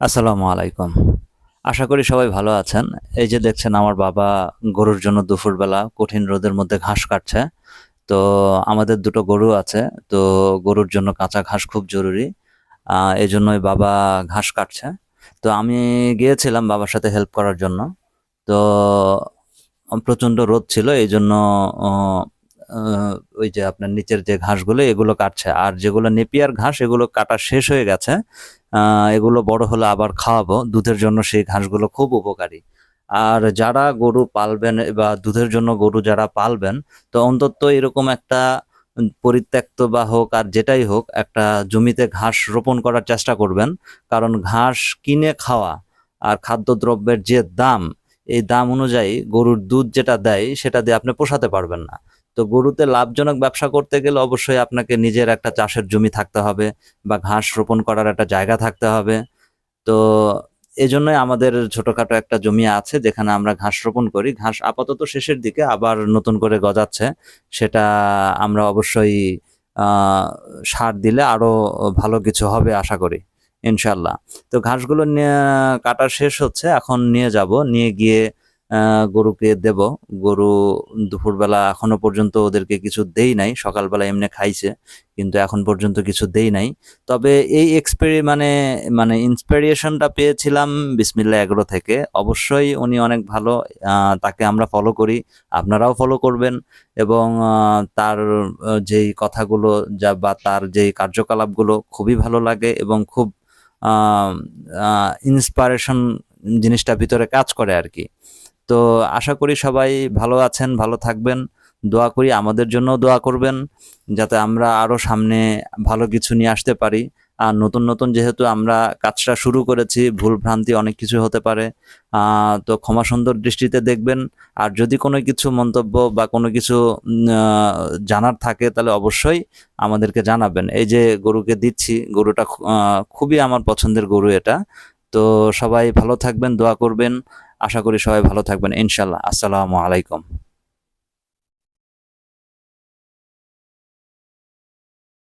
আসসালামু আলাইকুম। আশা করি সবাই ভালো আছেন। এই যে দেখছেন আমার বাবা গরুর জন্য দুপুরবেলা কঠিন রোদের মধ্যে ঘাস কাটছে। তো আমাদের দুটো গরু আছে। তো গরুর জন্য কাঁচা ঘাস খুব জরুরি। এই জন্যই বাবা ঘাস কাটছে। তো আমি গিয়েছিলাম বাবার সাথে হেল্প করার জন্য। তো প্রচণ্ড রোদ ছিল এই জন্য ওই যে আপনার নিচের যে ঘাসগুলো, এগুলো কাটছে। আর যেগুলো নেপিয়ার ঘাস, এগুলো কাটা শেষ হয়ে গেছে। এগুলো বড় হলে আবার খাওয়াবো। দুধের জন্য সেই ঘাসগুলো খুব উপকারী। আর যারা গরু পালবেন বা দুধের জন্য গরু যারা পালবেন, তো অন্তত এরকম একটা পরিত্যক্ত বা হোক আর যেটাই হোক, একটা জমিতে ঘাস রোপণ করার চেষ্টা করবেন। কারণ ঘাস কিনে খাওয়া আর খাদ্যদ্রব্যের যে দাম, এই দাম অনুযায়ী গরুর দুধ যেটা দেয়, সেটা দিয়ে আপনি পোষাতে পারবেন না। তো গরুতে লাভজনক ব্যবসা করতে গেলে অবশ্যই আপনাকে নিজের একটা চাষের জমি থাকতে হবে বা ঘাস রোপণ করার একটা জায়গা থাকতে হবে। তো এই জন্যই আমাদের ছোটখাটো একটা জমি আছে যেখানে আমরা ঘাস রোপণ করি। ঘাস আপাতত শেষের দিকে আবার নতুন করে গজাচ্ছে। সেটা আমরা অবশ্যই সার দিলে আরও ভালো কিছু হবে আশা করি ইনশাল্লাহ তো ঘাসগুলো নিয়ে, কাটা শেষ হচ্ছে। এখন নিয়ে যাব। নিয়ে গিয়ে গরুকে দেব। গরু দুপুরবেলা এখনও পর্যন্ত ওদেরকে কিছু দেই নাই। সকালবেলা এমনি খাইছে, কিন্তু এখন পর্যন্ত কিছু দেই নাই। তবে এই এক্সপেরি মানে মানে ইন্সপিরেশনটা পেয়েছিলাম বিসমিল্লা এগ্রো থেকে। অবশ্যই উনি অনেক ভালো তাকে আমরা ফলো করি, আপনারাও ফলো করবেন এবং তার যেই কথাগুলো যা বা তার যেই কার্যকলাপগুলো খুবই ভালো লাগে এবং খুব ইন্সপারেশন জিনিসটা ভিতরে কাজ করে আর কি। তো আশা করি সবাই ভালো আছেন, ভালো থাকবেন। দোয়া করি আমাদের জন্য দোয়া করবেন, যাতে আমরা আরও সামনে ভালো কিছু নিয়ে আসতে পারি। আর নতুন নতুন যেহেতু আমরা কাজটা শুরু করেছি, ভুল ভ্রান্তি অনেক কিছু হতে পারে তো ক্ষমা সুন্দর দৃষ্টিতে দেখবেন। আর যদি কোনো কিছু মন্তব্য বা কোনো কিছু জানার থাকে, তাহলে অবশ্যই আমাদেরকে জানাবেন। এই যে গরুকে দিচ্ছি, গরুটা খুবই আমার পছন্দের গরু এটা। তো সবাই ভালো থাকবেন, দোয়া করবেন। আশা করি সবাই ভালো থাকবেন ইনশাল্লাহ। আসসালামু আলাইকুম।